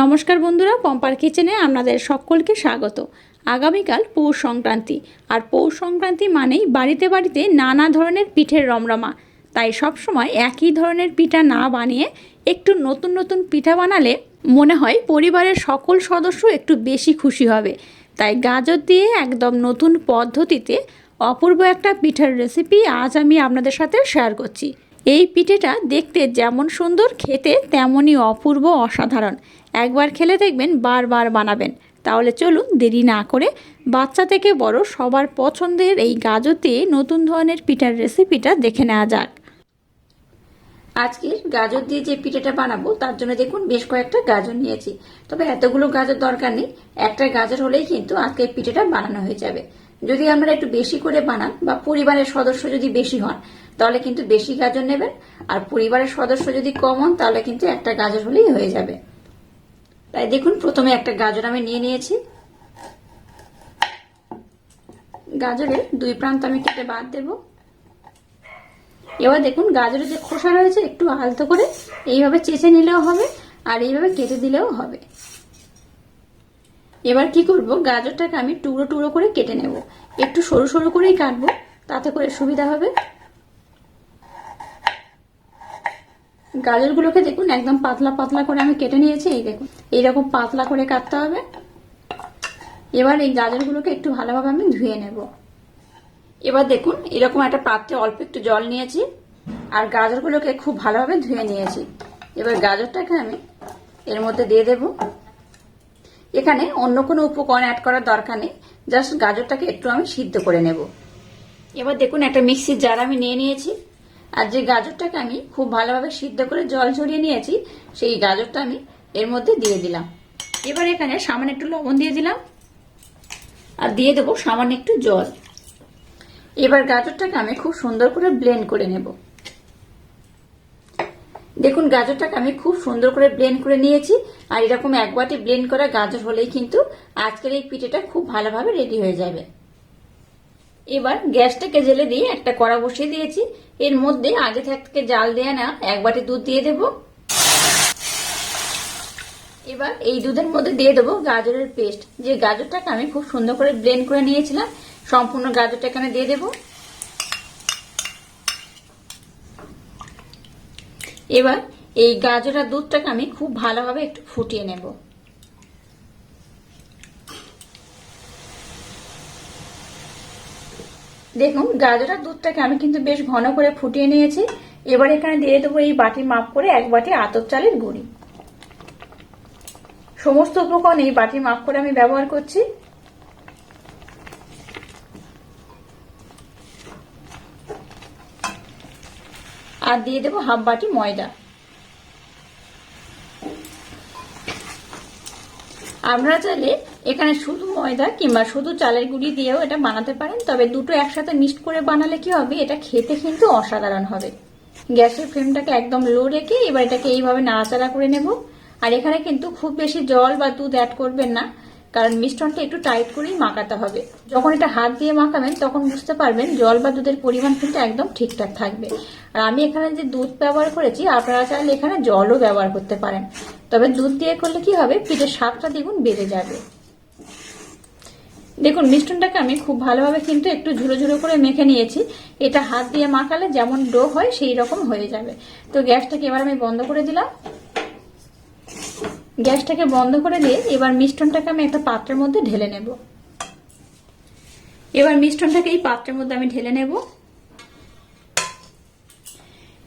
নমস্কার বন্ধুরা, পম্পার কিচেনে আপনাদের সকলকে স্বাগত। আগামীকাল পৌষ সংক্রান্তি, আর পৌষ সংক্রান্তি মানেই বাড়িতে বাড়িতে নানা ধরনের পিঠের রমরমা। তাই সব সময় একই ধরনের পিঠা না বানিয়ে একটু নতুন নতুন পিঠা বানালে মনে হয় পরিবারের সকল সদস্য একটু বেশি খুশি হবে। তাই গাজর দিয়ে একদম নতুন পদ্ধতিতে অপূর্ব একটা পিঠার রেসিপি আজ আমি আপনাদের সাথে শেয়ার করছি। এই পিঠেটা দেখতে যেমন সুন্দর, খেতে তেমনই অপূর্ব অসাধারণ। একবার খেলে দেখবেন বারবার বানাবেন। তাহলে চলুন দেরি না করে বাচ্চা থেকে বড় সবার পছন্দের এই দিয়ে নতুন ধরনের পিঠার রেসিপিটা দেখে নেওয়া যাক। আজকের গাজর দিয়ে যে পিঠাটা বানাবো, তার জন্য দেখুন বেশ কয়েকটা গাজর নিয়েছি। তবে এতগুলো গাজর দরকার নেই, একটা গাজর হলেই কিন্তু আজকে পিঠাটা বানানো হয়ে যাবে। যদি আপনারা একটু বেশি করে বানান বা পরিবারের সদস্য যদি বেশি হন, তাহলে কিন্তু বেশি গাজর নেবেন। আর পরিবারের সদস্য যদি কম হন, তাহলে কিন্তু একটা গাজর হলেই হয়ে যাবে। তাই দেখুন, প্রথমে একটা গাজর আমি নিয়ে নিয়েছি। গাজরের দুই প্রান্ত আমি কেটে বাদ দেব। এবার দেখুন গাজরের যে খোসা রয়েছে, একটু আলতো করে এইভাবে চেঁচে নিলেও হবে আর এইভাবে কেটে দিলেও হবে। এবার কি করব, গাজরটাকে আমি টুকরো টুকরো করে কেটে নেব। একটু সরু সরু করেই কাটবো, তাতে করে সুবিধা হবে। গাজরগুলোকে দেখুন, একদম পাতলা পাতলা করে আমি কেটে নিয়েছি, এই দেখুন। এইরকম পাতলা করে কাটতে হবে। এবার এই গাজরগুলোকে একটু ভালোভাবে আমি ধুয়ে নেব। এবার দেখুন, এরকম একটা পাত্রে অল্প একটু জল নিয়েছি আর গাজরগুলোকে খুব ভালোভাবে ধুয়ে নিয়েছি। এবার গাজরটাকে আমি এর মধ্যে দিয়ে দেব। এখানে অন্য কোনো উপকরণ অ্যাড করার দরকার নেই জাস্ট গাজরটাকে একটু আমি সিদ্ধ করে নেব। এবার দেখুন, একটা মিক্সির জার আমি নিয়ে নিয়েছি। আর যে গাজরটাকে আমি খুব ভালোভাবে সিদ্ধ করে জল ঝরিয়ে নিয়েছি, সেই গাজরটা আমি এর মধ্যে দিয়ে দিলাম। এবার এখানে সামান্য একটু লবণ দিয়ে দিলাম। আর দিয়ে দেবো সামান্য একটু জল। এবার গাজরটাকে আমি খুব সুন্দর করে ব্লেন্ড করে নেব। দেখুন, গাজরটাকে আমি খুব সুন্দর করে ব্লেন্ড করে নিয়েছি। আর এরকম এক বাটি ব্লেন্ড করা গাজর হলেই কিন্তু আজকের এই পিঠেটা খুব ভালোভাবে রেডি হয়ে যাবে। এবার গ্যাসটাকে জেলে দিয়ে একটা কড়া বসিয়ে দিয়েছি। এর মধ্যে আগে থেকে জাল দেয়া না, এক বাটি দুধ দিয়ে দেব। এবার এই দুধের মধ্যে দিয়ে দেবো গাজরের পেস্ট। যে গাজরটাকে আমি খুব সুন্দর করে ব্লেন্ড করে নিয়েছিলাম, সম্পূর্ণ গাজরটা এখানে দিয়ে দেব। এবার এই গাজর আর দুধটাকে আমি খুব ভালোভাবে একটু ফুটিয়ে নেব। দেখুন, গাজর আর দুধটাকে আমি কিন্তু বেশ ঘন করে ফুটিয়ে নিয়েছি। এবার এখানে দিয়ে দেবো এই বাটি মাপ করে এক বাটি আতপ চালের গুঁড়ি। সমস্ত উপকরণ এই বাটি মাপ করে আমি ব্যবহার করছি। আর দিয়ে দেবো হাফ বাটি ময়দা। আপনারা চাইলে এখানে শুধু ময়দা কিংবা শুধু চালের গুঁড়ি দিয়েও এটা বানাতে পারেন, তবে দুটো একসাথে মিক্সড করে বানালে কি হবে, এটা খেতে কিন্তু অসাধারণ হবে। গ্যাসের ফ্লেমটাকে একদম লো রেখে এবার এটাকে এইভাবে নাড়াচাড়া করে নেব। আর এখানে কিন্তু খুব বেশি জল বা দুধ অ্যাড করবেন না, কারণ মিশ্রণটা একটু টাইট করেই মাখাতে হবে। যখন এটা হাত দিয়ে মাখাবেন, তখন বুঝতে পারবেন জল বা দুধের পরিমাণ কিন্তু একদম ঠিকঠাক থাকবে। আর আমি এখানে যে দুধ ব্যবহার করেছি, আপনারা চাইলে এখানে জলও ব্যবহার করতে পারেন। তবে দুধ দিয়ে করলে কি হবে? পিঠের স্বাদটা দ্বিগুণ বেড়ে যাবে। দেখুন মিষ্টনটাকে আমি খুব ভালোভাবে কিন্তু একটু ঝুড়ো ঝুড়ো করে মেখে নিয়েছি। এটা হাত দিয়ে মাখালে যেমন ডো হয় সেই রকম হয়ে যাবে। তো গ্যাসটাকে এবার আমি বন্ধ করে দিলাম। গ্যাসটাকে বন্ধ করে দিয়ে এবার মিষ্টনটাকে আমি একটা পাত্রের মধ্যে ঢেলে নেব। এবার মিষ্টনটাকে এই পাত্রের মধ্যে আমি ঢেলে নেব।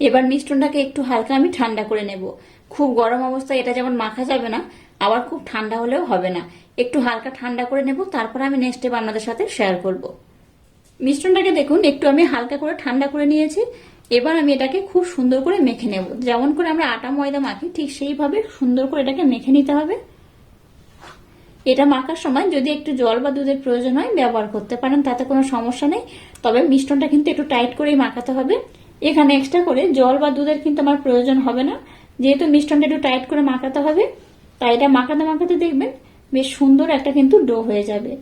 এবার মিষ্টনটাকে একটু হালকা আমি ঠান্ডা করে নেব। খুব গরম অবস্থায় এটা যেমন মাখা যাবে না, আবার খুব ঠান্ডা হলেও হবে না। একটু হালকা ঠান্ডা করে নেব, তারপর আমি নেক্সট স্টেপ আপনাদের সাথে শেয়ার করব। মিশ্রণটাকে দেখুন, একটু আমি হালকা করে ঠান্ডা করে নিয়েছি। এবার আমি এটাকে খুব সুন্দর করে মেখে নেব। যেমন করে আমরা আটা, ময়দা মাখি, ঠিক সেইভাবে সুন্দর করে এটাকে মেখে নিতে হবে। এটা মাখার সময় যদি একটু জল বা দুধের প্রয়োজন হয়, ব্যবহার করতে পারেন, তাতে কোনো সমস্যা নেই। তবে মিশ্রণটা কিন্তু একটু টাইট করেই মাখাতে হবে। এখানে এক্সট্রা করে জল বা দুধের কিন্তু আমার প্রয়োজন হবে না। যেহেতু মিশ্রণটা একটু টাইট করে মাখাতে হবে, তাই এটা মাখাতে মাখাতে দেখবেন বেশ সুন্দর একটা কিন্তু ডো হয়ে যাবে।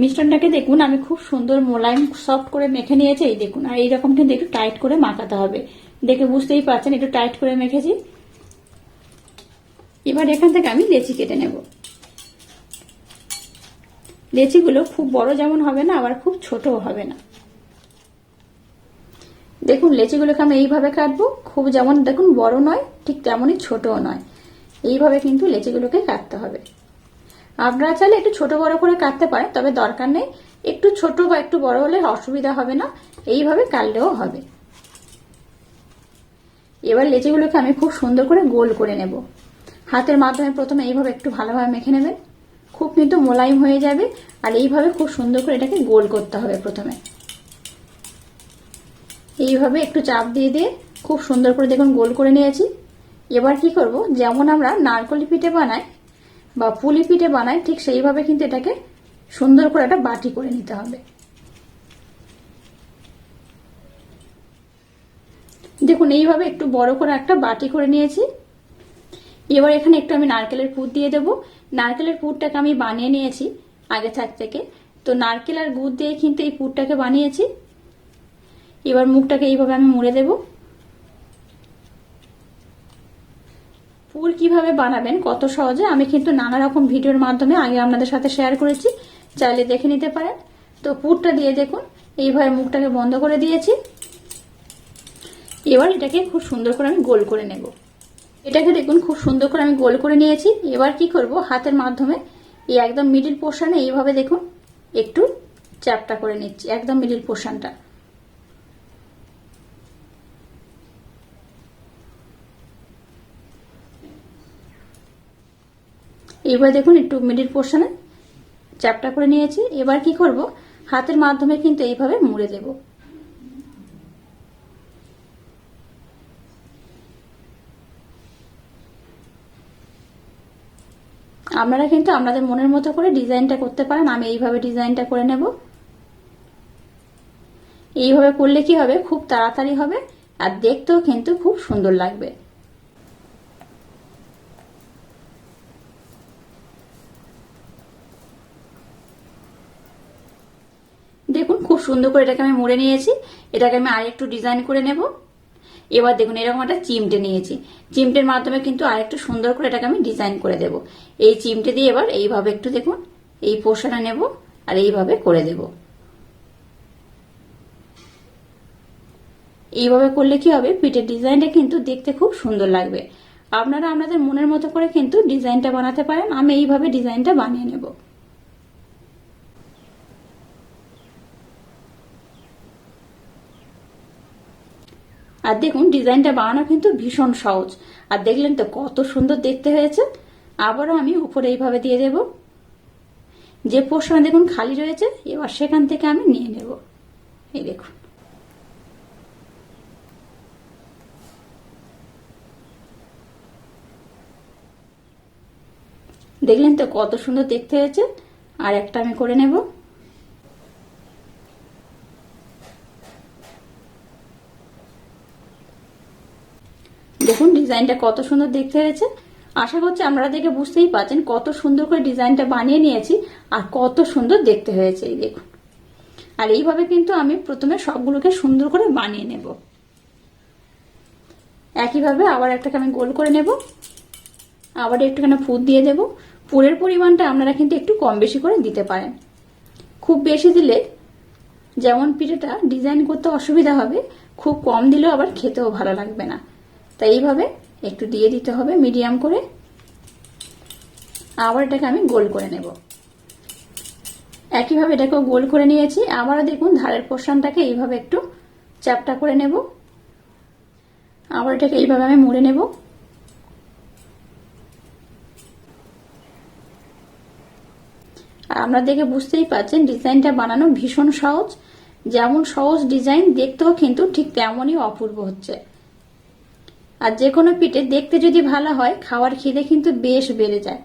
মিশ্রণটাকে দেখুন, আমি খুব সুন্দর মোলায়েম সফট করে মেখে নিয়েছি, এই দেখুন। আর এইরকম কিন্তু একটু টাইট করে মাখাতে হবে। দেখে বুঝতেই পারছেন, একটু টাইট করে মেখেছি। এবার এখান থেকে আমি লেচি কেটে নেব। লেচিগুলো খুব বড় যেমন হবে না, আবার খুব ছোটও হবে না। দেখুন, লেচিগুলোকে আমি এইভাবে কাটবো, খুব যেমন দেখুন বড় নয়, ঠিক তেমনই ছোটও নয়। এইভাবে কিন্তু লেচিগুলোকে কাটতে হবে। আপনারা চাইলে একটু ছোট বড় করে কাটতে পারেন, তবে দরকার নেই। একটু ছোট বা একটু বড় হলে অসুবিধা হবে না। এইভাবে কাটলেও হবে। এবার লেচিগুলোকে আমি খুব সুন্দর করে গোল করে নেব। হাতের মাধ্যমে প্রথমে এইভাবে একটু ভালোভাবে মেখে নেবেন। খুব কিন্তু মোলায়েম হয়ে যাবে, আর এইভাবে খুব সুন্দর করে এটাকে গোল করতে হবে প্রথমে। এইভাবে একটু চাপ দিয়ে দিয়ে খুব সুন্দর করে দেখুন গোল করে নিয়েছি। এবার কি করব? যেমন আমরা নারকলি পিঠে বানাই বা পুলি পিঠে বানাই ঠিক সেইভাবে কিন্তু এটাকে সুন্দর করে একটা বাটি করে নিতে হবে। দেখুন, এইভাবে একটু বড় করে একটা বাটি করে নিয়েছি। এবার এখানে একটু আমি নারকেলের পুর দিয়ে দেবো। নারকেলের পুরটাকে আমি বানিয়ে নিয়েছি আগে থাক থেকে। তো নারকেল আর গুড় দিয়ে কিন্তু এই পুরটাকে বানিয়েছি। এবার মুখটাকে এইভাবে আমি মুড়ে দেব। পুর কীভাবে বানাবেন, কত সহজে, আমি কিন্তু নানা রকম ভিডিওর মাধ্যমে আগে আপনাদের সাথে শেয়ার করেছি, চাইলে দেখে নিতে পারেন। তো পুরটা দিয়ে দেখুন, এইভাবে মুখটাকে বন্ধ করে দিয়েছি। এবার এটাকে খুব সুন্দর করে আমি গোল করে নেব। এটাকে দেখুন, খুব সুন্দর করে আমি গোল করে নিয়েছি। এবার কি করব, হাতের মাধ্যমে, এই একদম মিডিল পোর্শনে এইভাবে দেখুন, একটু চ্যাপটা করে নিচ্ছি, একদম মিডিল পোর্শনটা এবার দেখুন একটু মিডিল পোর্শনে চ্যাপটা করে নিয়েছি। এবার কি করব? হাতের মাধ্যমে কিন্তু এইভাবে মুড়ে দেব। আপনারা কিন্তু আপনাদের মনের মতো করে ডিজাইনটা করতে পারেন। আমি এইভাবে ডিজাইনটা করে নেব। এইভাবে করলে কি হবে? খুব তাড়াতাড়ি হবে আর দেখতেও কিন্তু খুব সুন্দর লাগবে। দেখুন, খুব সুন্দর করে এটাকে আমি মুড়ে নিয়েছি। এটাকে আমি আরেকটু ডিজাইন করে নেব। এবার দেখুন, এরকম একটা চিমটে নিয়েছি। চিমটের মাধ্যমে কিন্তু আরেকটু সুন্দর করে এটাকে আমি ডিজাইন করে দেব। এই চিমটে দিয়ে এবার এইভাবে একটু দেখুন, এই পোষাটা নেব আর এইভাবে করে দেব। এইভাবে করলে কি হবে? পিঠের ডিজাইনটা কিন্তু দেখতে খুব সুন্দর লাগবে। আপনারা আপনাদের মনের মতো করে কিন্তু ডিজাইনটা বানাতে পারেন। আমি এইভাবে ডিজাইনটা বানিয়ে নেব। আর দেখুন, ডিজাইনটা বানানো কিন্তু ভীষণ সহজ। আর দেখলেন তো কত সুন্দর দেখতে হয়েছে। আবারও আমি উপরে এইভাবে দিয়ে দেব। যে পোর্শন দেখুন খালি রয়েছে, এবার সেখান থেকে আমি নিয়ে নেব। এই দেখুন। দেখলেন তো কত সুন্দর দেখতে হয়েছে। আর একটা আমি করে নেব। দেখুন, ডিজাইনটা কত সুন্দর দেখতে হয়েছে। আশা করছি আপনারা দেখে বুঝতেই পারছেন কত সুন্দর করে ডিজাইনটা বানিয়ে নিয়েছি আর কত সুন্দর দেখতে হয়েছে, এই দেখুন। আর এইভাবে কিন্তু আমি প্রথমে সবগুলোকে সুন্দর করে বানিয়ে নেব। একইভাবে আবার একটাকে আমি গোল করে নেব। আবার একটুখানি ফুড দিয়ে দেব। পুরের পরিমাণটা আপনারা কিন্তু একটু কম বেশি করে দিতে পারেন। খুব বেশি দিলে যেমন পিঠেটা ডিজাইন করতে অসুবিধা হবে, খুব কম দিলেও আবার খেতেও ভালো লাগবে না। তাই এইভাবে একটু দিয়ে দিতে হবে মিডিয়াম করে। আবার এটাকে আমি গোল করে নেব। একইভাবে এটাকেও গোল করে নিয়েছি। আবারও দেখুন ধারের পোর্শনটাকে এইভাবে একটু চ্যাপটা করে নেব। আবার এটাকে এইভাবে আমি মুড়ে নেব। আর আপনারা দেখে বুঝতেই পারছেন ডিজাইনটা বানানো ভীষণ সহজ। যেমন সহজ ডিজাইন, দেখতেও কিন্তু ঠিক তেমনই অপূর্ব হচ্ছে। আর যে কোনো পিঠে দেখতে যদি ভালো হয়, খাওয়ার খিদে কিন্তু বেশ বেড়ে যায়।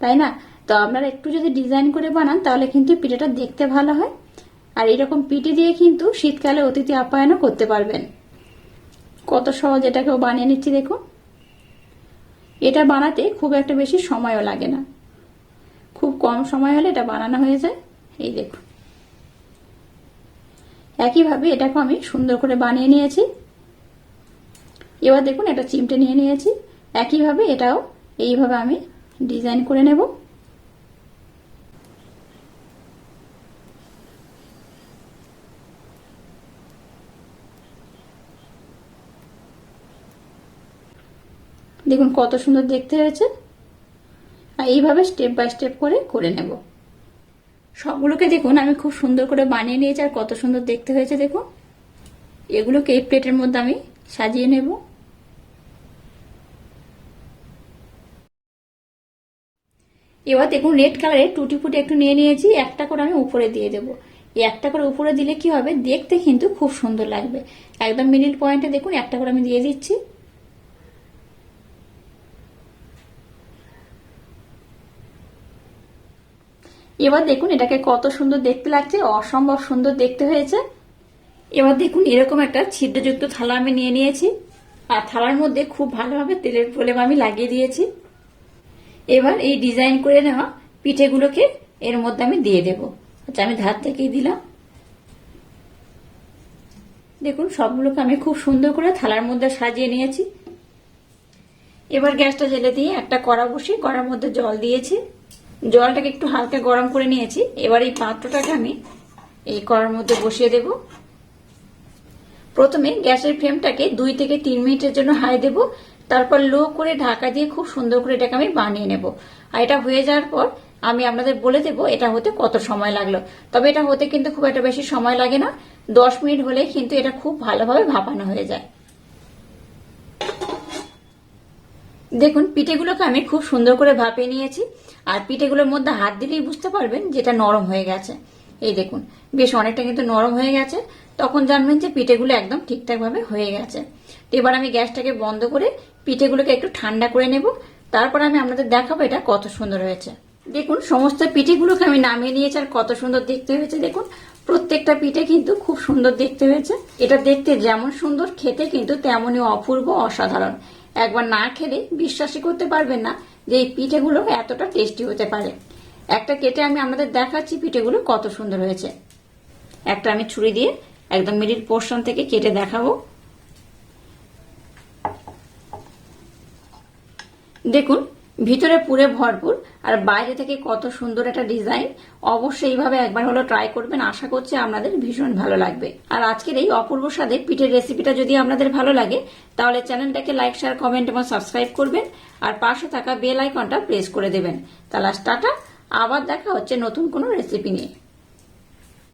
তাই না? তো আপনারা একটু যদি ডিজাইন করে বানান, তাহলে কিন্তু পিঠেটা দেখতে ভালো হয়। আর এরকম পিঠে দিয়ে কিন্তু শীতকালে অতিথি আপ্যায়নও করতে পারবেন। কত সহজ এটাকেও বানিয়ে নিচ্ছি, দেখুন। এটা বানাতে খুব একটা বেশি সময়ও লাগে না। খুব কম সময় হলে এটা বানানো হয়ে যায়। এই দেখুন। একইভাবে এটাকে আমি সুন্দর করে বানিয়ে নিয়েছি। এবার দেখুন এটা চিমটে নিয়ে নিয়েছি। একইভাবে এটাও এইভাবে আমি ডিজাইন করে নেব। দেখুন কত সুন্দর দেখতে হয়েছে। আর এইভাবে স্টেপ বাই স্টেপ করে করে নেব। সবগুলোকে দেখুন, আমি খুব সুন্দর করে বানিয়ে নিয়েছি আর কত সুন্দর দেখতে হয়েছে, দেখুন। এগুলোকে এই প্লেটের মধ্যে আমি সাজিয়ে নেব। এবার দেখুন রেড কালারের টুটি ফুটি একটু নিয়ে নিয়েছি, একটা করে আমি উপরে দিয়ে দেব। একটা করে উপরে দিলে কি হবে? দেখতে কিন্তু খুব সুন্দর লাগবে। একদম মিডিল পয়েন্টে দেখুন, একটা করে আমি দিয়ে দিচ্ছি। এবার দেখুন এটাকে কত সুন্দর দেখতে লাগছে, অসম্ভব সুন্দর দেখতে হয়েছে। এবার দেখুন এরকম একটা ছিদ্রযুক্ত থালা আমি নিয়ে নিয়েছি। আর থালার মধ্যে খুব ভালোভাবে তেলের প্রলেপ আমি লাগিয়ে দিয়েছি। এবার এই ডিজাইন করে নেওয়া পিঠেগুলোকে এর মধ্যে আমি দিয়ে দেব। আচ্ছা আমি ধার থেকেই দিলাম। দেখুন, সবগুলোকে আমি খুব সুন্দর করে থালার মধ্যে সাজিয়ে নিয়েছি। এবার গ্যাসটা জেলে দিয়ে একটা কড়া বসিয়ে কড়ার মধ্যে জল দিয়েছি। জলটাকে একটু হালকা গরম করে নিয়েছি। এবার এই পাত্রটাকে আমি এই কড়ার মধ্যে বসিয়ে দেব। প্রথমে গ্যাসের ফ্লেমটাকে দুই থেকে তিন মিনিটের জন্য হাই দেব। তারপর লো করে ঢাকা দিয়ে খুব সুন্দর করে এটাকে আমি বানিয়ে নেব। আর এটা হয়ে যাওয়ার পর আমি আপনাদের বলে দেব এটা হতে কত সময় লাগল। তবে এটা হতে কিন্তু খুব একটা বেশি সময় লাগে না। দশ মিনিট হলে কিন্তু এটা খুব ভালোভাবে ভাপানো হয়ে যায়। দেখুন, পিঠেগুলোকে আমি খুব সুন্দর করে ভাপিয়ে নিয়েছি। আর পিঠেগুলোর মধ্যে হাত দিলেই বুঝতে পারবেন যেটা নরম হয়ে গেছে। এই দেখুন, বেশ অনেকটা কিন্তু নরম হয়ে গেছে। তখন জানবেন যে পিঠেগুলো একদম ঠিকঠাকভাবে হয়ে গেছে। এবার আমি গ্যাসটাকে বন্ধ করে পিঠেগুলোকে একটু ঠান্ডা করে নেব। তারপর আমি আপনাদের দেখাবো এটা কত সুন্দর হয়েছে। দেখুন, সমস্ত পিঠেগুলোকে আমি নামিয়ে নিয়েছি আর কত সুন্দর দেখতে হয়েছে। দেখুন, প্রত্যেকটা পিঠে কিন্তু খুব সুন্দর দেখতে হয়েছে। এটা দেখতে যেমন সুন্দর, খেতে কিন্তু তেমনই অপূর্ব, অসাধারণ। একবার না খেলে বিশ্বাসই করতে পারবেন না যে এই পিঠেগুলো এতটা টেস্টি হতে পারে। একটা কেটে আমি আপনাদের দেখাচ্ছি পিঠেগুলো কত সুন্দর হয়েছে। একটা আমি ছুরি দিয়ে একদম মিডিল পোর্শন থেকে কেটে দেখাবো। দেখুন, ভিতরে পুরে ভরপুর, আর বাইরে থেকে কত সুন্দর একটা ডিজাইন। অবশ্যই এইভাবে একবার হলো ট্রাই করবেন। আশা করছি আপনাদের ভীষণ ভালো লাগবে। আর আজকের এই অপূর্ব স্বাদের পিঠের রেসিপিটা যদি আপনাদের ভালো লাগে, তাহলে চ্যানেলটাকে লাইক শেয়ার কমেন্ট এবং সাবস্ক্রাইব করবেন। আর পাশে থাকা বেল আইকনটা প্রেস করে দেবেন। তাহলে টাটা। আবার দেখা হচ্ছে নতুন কোনো রেসিপি নিয়ে।